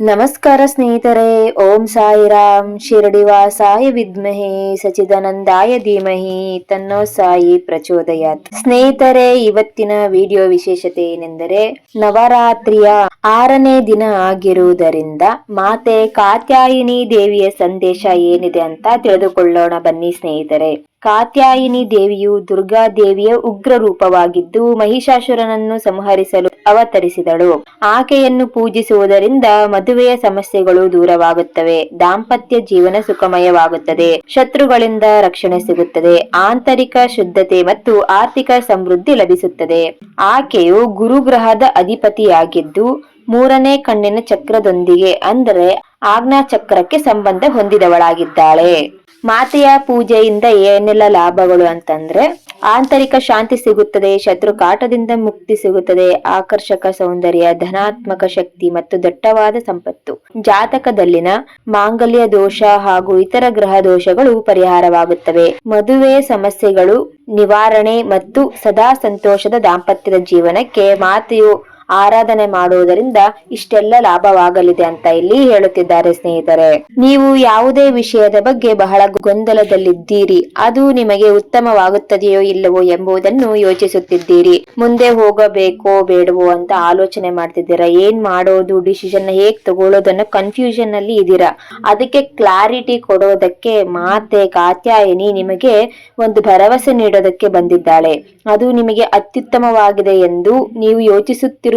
ನಮಸ್ಕಾರ ಸ್ನೇಹಿತರೆ, ಓಂ ಸಾಯಿರಾಮ್, ಶಿರಡಿವಾಸಾಯ ವಿದ್ಮಹಿ ಸಚಿದಾನಂದಾಯ ಧೀಮಹಿ ತನ್ನೋ ಸಾಯಿ ಪ್ರಚೋದಯಾತ್. ಸ್ನೇಹಿತರೆ, ಇವತ್ತಿನ ವಿಡಿಯೋ ವಿಶೇಷತೆ ಏನೆಂದರೆ, ನವರಾತ್ರಿಯ ಆರನೇ ದಿನ ಆಗಿರುವುದರಿಂದ ಮಾತೆ ಕಾತ್ಯಾಯಿನಿ ದೇವಿಯ ಸಂದೇಶ ಏನಿದೆ ಅಂತ ತಿಳಿದುಕೊಳ್ಳೋಣ ಬನ್ನಿ ಸ್ನೇಹಿತರೆ. ಕಾತ್ಯಾಯಿನಿ ದೇವಿಯು ದುರ್ಗಾ ದೇವಿಯ ಉಗ್ರ ರೂಪವಾಗಿದ್ದು ಮಹಿಷಾಸುರನನ್ನು ಸಂಹರಿಸಲು ಅವತರಿಸಿದಳು. ಆಕೆಯನ್ನು ಪೂಜಿಸುವುದರಿಂದ ಮದುವೆಯ ಸಮಸ್ಯೆಗಳು ದೂರವಾಗುತ್ತವೆ. ದಾಂಪತ್ಯ ಜೀವನ ಸುಖಮಯವಾಗುತ್ತದೆ. ಶತ್ರುಗಳಿಂದ ರಕ್ಷಣೆ ಸಿಗುತ್ತದೆ. ಆಂತರಿಕ ಶುದ್ಧತೆ ಮತ್ತು ಆರ್ಥಿಕ ಸಮೃದ್ಧಿ ಲಭಿಸುತ್ತದೆ. ಆಕೆಯು ಗುರುಗ್ರಹದ ಅಧಿಪತಿಯಾಗಿದ್ದು ಮೂರನೇ ಕಣ್ಣಿನ ಚಕ್ರದೊಂದಿಗೆ ಅಂದರೆ ಚಕ್ರಕ್ಕೆ ಸಂಬಂಧ ಹೊಂದಿದವಳಾಗಿದ್ದಾಳೆ. ಮಾತೆಯ ಪೂಜೆಯಿಂದ ಏನೆಲ್ಲ ಲಾಭಗಳು ಅಂತಂದ್ರೆ, ಆಂತರಿಕ ಶಾಂತಿ ಸಿಗುತ್ತದೆ ಶತ್ರು ಕಾಟದಿಂದ ಮುಕ್ತಿ ಸಿಗುತ್ತದೆ, ಆಕರ್ಷಕ ಸೌಂದರ್ಯ, ಧನಾತ್ಮಕ ಶಕ್ತಿ ಮತ್ತು ದಟ್ಟವಾದ ಸಂಪತ್ತು. ಜಾತಕದಲ್ಲಿನ ಮಾಂಗಲ್ಯ ದೋಷ ಹಾಗೂ ಇತರ ಗ್ರಹ ದೋಷಗಳು ಪರಿಹಾರವಾಗುತ್ತವೆ. ಮದುವೆಯ ಸಮಸ್ಯೆಗಳು ನಿವಾರಣೆ ಮತ್ತು ಸದಾ ಸಂತೋಷದ ದಾಂಪತ್ಯದ ಜೀವನಕ್ಕೆ ಮಾತೆಯು ಆರಾಧನೆ ಮಾಡುವುದರಿಂದ ಇಷ್ಟೆಲ್ಲ ಲಾಭವಾಗಲಿದೆ ಅಂತ ಇಲ್ಲಿ ಹೇಳುತ್ತಿದ್ದಾರೆ ಸ್ನೇಹಿತರೆ. ನೀವು ಯಾವುದೇ ವಿಷಯದ ಬಗ್ಗೆ ಬಹಳ ಗೊಂದಲದಲ್ಲಿದ್ದೀರಿ. ಅದು ನಿಮಗೆ ಉತ್ತಮವಾಗುತ್ತದೆಯೋ ಇಲ್ಲವೋ ಎಂಬುದನ್ನು ಯೋಚಿಸುತ್ತಿದ್ದೀರಿ. ಮುಂದೆ ಹೋಗಬೇಕೋ ಬೇಡವೋ ಅಂತ ಆಲೋಚನೆ ಮಾಡ್ತಿದ್ದೀರಾ? ಏನ್ ಮಾಡೋದು? ಡಿಸಿಷನ್ ಹೇಗ್ ತಗೊಳ್ಳೋದನ್ನ ಕನ್ಫ್ಯೂಷನ್ ಅಲ್ಲಿ ಇದ್ದೀರಾ? ಅದಕ್ಕೆ ಕ್ಲಾರಿಟಿ ಕೊಡೋದಕ್ಕೆ ಮಾತೆ ಕಾತ್ಯಾಯಿನಿ ನಿಮಗೆ ಒಂದು ಭರವಸೆ ನೀಡೋದಕ್ಕೆ ಬಂದಿದ್ದಾಳೆ. ಅದು ನಿಮಗೆ ಅತ್ಯುತ್ತಮವಾಗಿದೆ ಎಂದು ನೀವು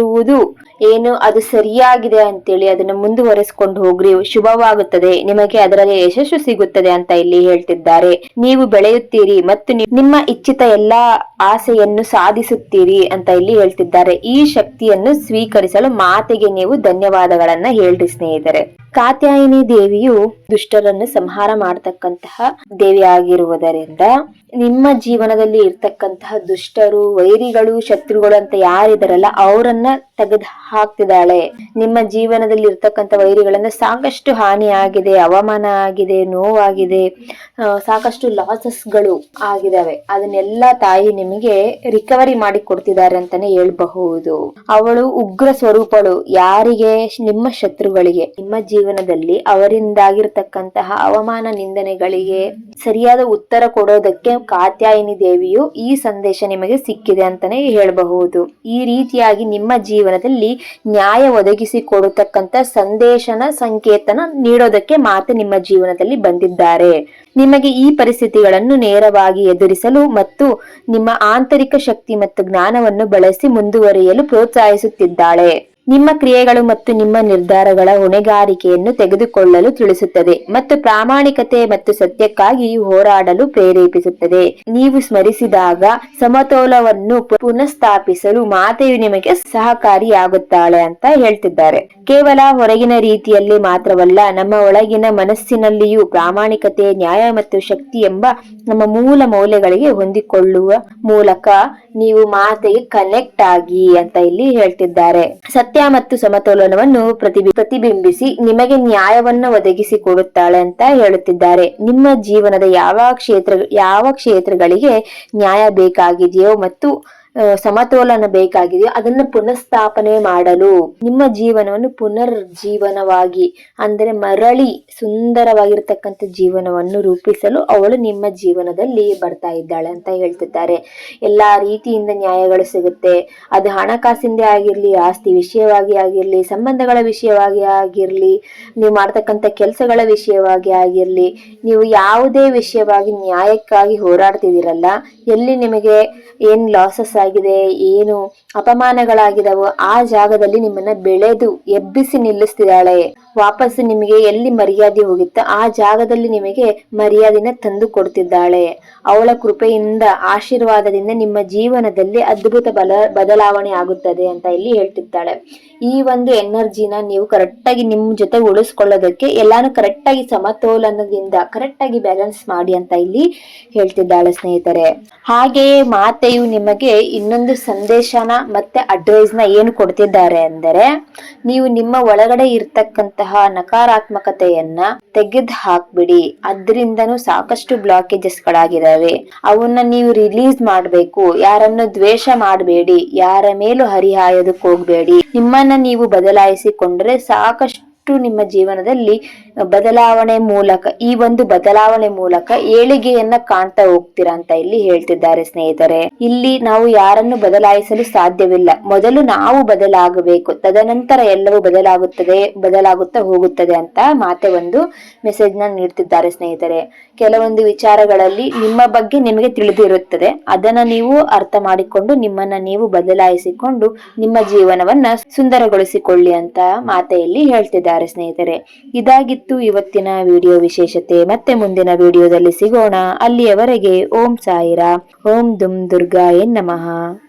ಯೋಚಿಸುತ್ತಿರುವುದು ಏನು? ಅದು ಸರಿಯಾಗಿದೆ ಅಂತೇಳಿ ಅದನ್ನ ಮುಂದುವರೆಸ್ಕೊಂಡು ಹೋಗ್ರಿ, ಶುಭವಾಗುತ್ತದೆ. ನಿಮಗೆ ಅದರಲ್ಲಿ ಯಶಸ್ಸು ಸಿಗುತ್ತದೆ ಅಂತ ಇಲ್ಲಿ ಹೇಳ್ತಿದ್ದಾರೆ. ನೀವು ಬೆಳೆಯುತ್ತೀರಿ ಮತ್ತು ನಿಮ್ಮ ಇಚ್ಛಿತ ಎಲ್ಲಾ ಆಸೆಯನ್ನು ಸಾಧಿಸುತ್ತೀರಿ ಅಂತ ಇಲ್ಲಿ ಹೇಳ್ತಿದ್ದಾರೆ. ಈ ಶಕ್ತಿಯನ್ನು ಸ್ವೀಕರಿಸಲು ಮಾತೆಗೆ ನೀವು ಧನ್ಯವಾದಗಳನ್ನ ಹೇಳ್ರಿ ಸ್ನೇಹಿತರೆ. ಕಾತ್ಯಾಯಿನಿ ದೇವಿಯು ದುಷ್ಟರನ್ನು ಸಂಹಾರ ಮಾಡತಕ್ಕಂತಹ ದೇವಿ ಆಗಿರುವುದರಿಂದ ನಿಮ್ಮ ಜೀವನದಲ್ಲಿ ಇರ್ತಕ್ಕಂತಹ ದುಷ್ಟರು, ವೈರಿಗಳು, ಶತ್ರುಗಳು ಅಂತ ಯಾರಿದಾರಲ್ಲ, ಅವರನ್ನ ತೆಗೆದು ಹಾಕ್ತಿದ್ದಾಳೆ ನಿಮ್ಮ ಜೀವನದಲ್ಲಿ ಇರ್ತಕ್ಕಂಥ ವೈರಿಗಳನ್ನ ಸಾಕಷ್ಟು ಹಾನಿ ಆಗಿದೆ, ಅವಮಾನ ಆಗಿದೆ, ನೋವಾಗಿದೆ ಸಾಕಷ್ಟು ಲಾಸಸ್ಗಳು ಆಗಿದಾವೆ ಅದನ್ನೆಲ್ಲ ತಾಯಿ ನಿಮಗೆ ರಿಕವರಿ ಮಾಡಿ ಕೊಡ್ತಿದ್ದಾರೆ ಅಂತಾನೆ ಹೇಳ್ಬಹುದು. ಅವಳು ಉಗ್ರ ಸ್ವರೂಪಳು, ಯಾರಿಗೆ? ನಿಮ್ಮ ಶತ್ರುಗಳಿಗೆ. ನಿಮ್ಮ ಜೀವನದಲ್ಲಿ ಅವರಿಂದಾಗಿರ್ತಕ್ಕಂತಹ ಅವಮಾನ ನಿಂದನೆಗಳಿಗೆ ಸರಿಯಾದ ಉತ್ತರ ಕೊಡೋದಕ್ಕೆ ಕಾತ್ಯಾಯಿನಿ ದೇವಿಯು ಈ ಸಂದೇಶ ನಿಮಗೆ ಸಿಕ್ಕಿದೆ ಅಂತಾನೆ ಹೇಳಬಹುದು. ಈ ರೀತಿಯಾಗಿ ನಿಮ್ಮ ಜೀವನದಲ್ಲಿ ನ್ಯಾಯ ಒದಗಿಸಿ ಕೊಡತಕ್ಕಂತ ಸಂದೇಶನ ಸಂಕೇತನ ನೀಡೋದಕ್ಕೆ ಮಾತೆ ನಿಮ್ಮ ಜೀವನದಲ್ಲಿ ಬಂದಿದ್ದಾರೆ. ನಿಮಗೆ ಈ ಪರಿಸ್ಥಿತಿಗಳನ್ನು ನೇರವಾಗಿ ಎದುರಿಸಲು ಮತ್ತು ನಿಮ್ಮ ಆಂತರಿಕ ಶಕ್ತಿ ಮತ್ತು ಜ್ಞಾನವನ್ನು ಬಳಸಿ ಮುಂದುವರಿಯಲು ಪ್ರೋತ್ಸಾಹಿಸುತ್ತಿದ್ದಾಳೆ. ನಿಮ್ಮ ಕ್ರಿಯೆಗಳು ಮತ್ತು ನಿಮ್ಮ ನಿರ್ಧಾರಗಳ ಹೊಣೆಗಾರಿಕೆಯನ್ನು ತೆಗೆದುಕೊಳ್ಳಲು ತಿಳಿಸುತ್ತದೆ ಮತ್ತು ಪ್ರಾಮಾಣಿಕತೆ ಮತ್ತು ಸತ್ಯಕ್ಕಾಗಿ ಹೋರಾಡಲು ಪ್ರೇರೇಪಿಸುತ್ತದೆ. ನೀವು ಸ್ಮರಿಸಿದಾಗ ಸಮತೋಲವನ್ನು ಪುನಃಸ್ಥಾಪಿಸಲು ಮಾತೆಯು ನಿಮಗೆ ಸಹಕಾರಿಯಾಗುತ್ತಾಳೆ ಅಂತ ಹೇಳ್ತಿದ್ದಾರೆ. ಕೇವಲ ಹೊರಗಿನ ರೀತಿಯಲ್ಲಿ ಮಾತ್ರವಲ್ಲ, ನಮ್ಮ ಒಳಗಿನ ಮನಸ್ಸಿನಲ್ಲಿಯೂ ಪ್ರಾಮಾಣಿಕತೆ, ನ್ಯಾಯ ಮತ್ತು ಶಕ್ತಿ ಎಂಬ ನಮ್ಮ ಮೂಲ ಮೌಲ್ಯಗಳಿಗೆ ಹೊಂದಿಕೊಳ್ಳುವ ಮೂಲಕ ನೀವು ಮಾತೆಗೆ ಕನೆಕ್ಟ್ ಆಗಿ ಅಂತ ಇಲ್ಲಿ ಹೇಳ್ತಿದ್ದಾರೆ. ಮತ್ತು ಸಮತೋಲನವನ್ನು ಪ್ರತಿಬಿ, ಪ್ರತಿಬಿಂಬಿಸಿ ನಿಮಗೆ ನ್ಯಾಯವನ್ನು ಒದಗಿಸಿ ಕೊಡುತ್ತಾಳೆ ಅಂತ ಹೇಳುತ್ತಿದ್ದಾರೆ. ನಿಮ್ಮ ಜೀವನದ ಯಾವ ಕ್ಷೇತ್ರ, ಯಾವ ಕ್ಷೇತ್ರಗಳಿಗೆ ನ್ಯಾಯ ಬೇಕಾಗಿದೆಯೋ ಮತ್ತು ಸಮತೋಲನ ಬೇಕಾಗಿದೆಯೋ ಅದನ್ನು ಪುನಃಸ್ಥಾಪನೆ ಮಾಡಲು, ನಿಮ್ಮ ಜೀವನವನ್ನು ಪುನರ್ಜೀವನವಾಗಿ, ಅಂದರೆ ಮರಳಿ ಸುಂದರವಾಗಿರತಕ್ಕಂಥ ಜೀವನವನ್ನು ರೂಪಿಸಲು ಅವಳು ನಿಮ್ಮ ಜೀವನದಲ್ಲಿ ಬರ್ತಾ ಇದ್ದಾಳೆ ಅಂತ ಹೇಳ್ತಿದ್ದಾರೆ. ಎಲ್ಲ ರೀತಿಯಿಂದ ನ್ಯಾಯಗಳು ಸಿಗುತ್ತೆ. ಅದು ಹಣಕಾಸಿಂದೇ ಆಗಿರಲಿ, ಆಸ್ತಿ ವಿಷಯವಾಗಿ ಆಗಿರ್ಲಿ, ಸಂಬಂಧಗಳ ವಿಷಯವಾಗಿ ಆಗಿರಲಿ, ನೀವು ಮಾಡ್ತಕ್ಕಂಥ ಕೆಲಸಗಳ ವಿಷಯವಾಗಿ ಆಗಿರಲಿ, ನೀವು ಯಾವುದೇ ವಿಷಯವಾಗಿ ನ್ಯಾಯಕ್ಕಾಗಿ ಹೋರಾಡ್ತಿದ್ದೀರಲ್ಲ, ಎಲ್ಲಿ ನಿಮಗೆ ಏನ್ ಲಾಸಸ್ ಆಗಿದೆ, ಏನು ಅಪಮಾನಗಳಾಗಿದಾವೋ ಆ ಜಾಗದಲ್ಲಿ ನಿಮ್ಮನ್ನ ಬೆಳೆದು ಎಬ್ಬಿಸಿ ನಿಲ್ಲಿಸ್ತಿದ್ದಾಳೆ. ವಾಪಸ್ ನಿಮಗೆ ಎಲ್ಲಿ ಮರ್ಯಾದೆ ಹೋಗಿತ್ತೋ ಆ ಜಾಗದಲ್ಲಿ ನಿಮಗೆ ಮರ್ಯಾದೆನ ತಂದು ಕೊಡ್ತಿದ್ದಾಳೆ. ಅವಳ ಕೃಪೆಯಿಂದ, ಆಶೀರ್ವಾದದಿಂದ ನಿಮ್ಮ ಜೀವನದಲ್ಲಿ ಅದ್ಭುತ ಬಲ, ಬದಲಾವಣೆ ಆಗುತ್ತದೆ ಅಂತ ಇಲ್ಲಿ ಹೇಳ್ತಿದ್ದಾಳೆ. ಈ ಒಂದು ಎನರ್ಜಿನ ನೀವು ಕರೆಕ್ಟಾಗಿ ನಿಮ್ಮ ಜೊತೆ ಉಳಿಸ್ಕೊಳ್ಳೋದಕ್ಕೆ ಎಲ್ಲಾನು ಕರೆಕ್ಟಾಗಿ ಸಮತೋಲನದಿಂದ ಕರೆಕ್ಟಾಗಿ ಬ್ಯಾಲೆನ್ಸ್ ಮಾಡಿ ಅಂತ ಇಲ್ಲಿ ಹೇಳ್ತಿದ್ದಾಳೆ ಸ್ನೇಹಿತರೆ. ಹಾಗೆಯೇ ಮಾತೆಯು ನಿಮಗೆ ಇನ್ನೊಂದು ಸಂದೇಶನ ಮತ್ತೆ ಅಡ್ವೈಸ್ನ ಏನು ಕೊಡ್ತಿದ್ದಾರೆ ಅಂದರೆ, ನೀವು ನಿಮ್ಮ ಒಳಗಡೆ ಇರ್ತಕ್ಕಂತಹ ನಕಾರಾತ್ಮಕತೆಯನ್ನ ತೆಗೆದು ಹಾಕ್ಬಿಡಿ ಅದರಿಂದನೂ ಸಾಕಷ್ಟು ಬ್ಲಾಕೇಜಸ್ ಗಳಾಗಿದಾವೆ ಅವನ್ನ ನೀವು ರಿಲೀಸ್ ಮಾಡಬೇಕು. ಯಾರನ್ನು ದ್ವೇಷ ಮಾಡಬೇಡಿ. ಯಾರ ಮೇಲೂ ಹರಿಹಾಯೋದಕ್ಕೆ ಹೋಗ್ಬೇಡಿ. ನಿಮ್ಮನ್ನ ನೀವು ಬದಲಾಯಿಸಿಕೊಂಡರೆ ಸಾಕಷ್ಟು ನಿಮ್ಮ ಜೀವನದಲ್ಲಿ ಬದಲಾವಣೆ ಮೂಲಕ, ಈ ಒಂದು ಬದಲಾವಣೆ ಮೂಲಕ ಏಳಿಗೆಯನ್ನ ಕಾಣ್ತಾ ಹೋಗ್ತೀರಾ ಅಂತ ಇಲ್ಲಿ ಹೇಳ್ತಿದ್ದಾರೆ ಸ್ನೇಹಿತರೆ. ಇಲ್ಲಿ ನಾವು ಯಾರನ್ನು ಬದಲಾಯಿಸಲು ಸಾಧ್ಯವಿಲ್ಲ. ಮೊದಲು ನಾವು ಬದಲಾಗಬೇಕು. ತದನಂತರ ಎಲ್ಲವೂ ಬದಲಾಗುತ್ತದೆ, ಬದಲಾಗುತ್ತಾ ಹೋಗುತ್ತದೆ ಅಂತ ಮಾತೆ ಒಂದು ಮೆಸೇಜ್ನ ನೀಡ್ತಿದ್ದಾರೆ ಸ್ನೇಹಿತರೆ. ಕೆಲವೊಂದು ವಿಚಾರಗಳಲ್ಲಿ ನಿಮ್ಮ ಬಗ್ಗೆ ನಿಮಗೆ ತಿಳಿದಿರುತ್ತದೆ. ಅದನ್ನ ನೀವು ಅರ್ಥ ಮಾಡಿಕೊಂಡು ನಿಮ್ಮನ್ನ ನೀವು ಬದಲಾಯಿಸಿಕೊಂಡು ನಿಮ್ಮ ಜೀವನವನ್ನ ಸುಂದರಗೊಳಿಸಿಕೊಳ್ಳಿ ಅಂತ ಮಾತೆಯಲ್ಲಿ ಹೇಳ್ತಿದ್ದಾರೆ. ಸ್ನೇಹಿತರೆ. ಇದಾಗಿತ್ತು ಇವತ್ತಿನ ವಿಡಿಯೋ ವಿಶೇಷತೆ. ಮತ್ತೆ ಮುಂದಿನ ವಿಡಿಯೋದಲ್ಲಿ ಸಿಗೋಣ. ಅಲ್ಲಿಯವರೆಗೆ ಓಂ ಸಾಯಿರಾ. ಓಂ ದುಂ ದುರ್ಗಾಯೇ ನಮಃ.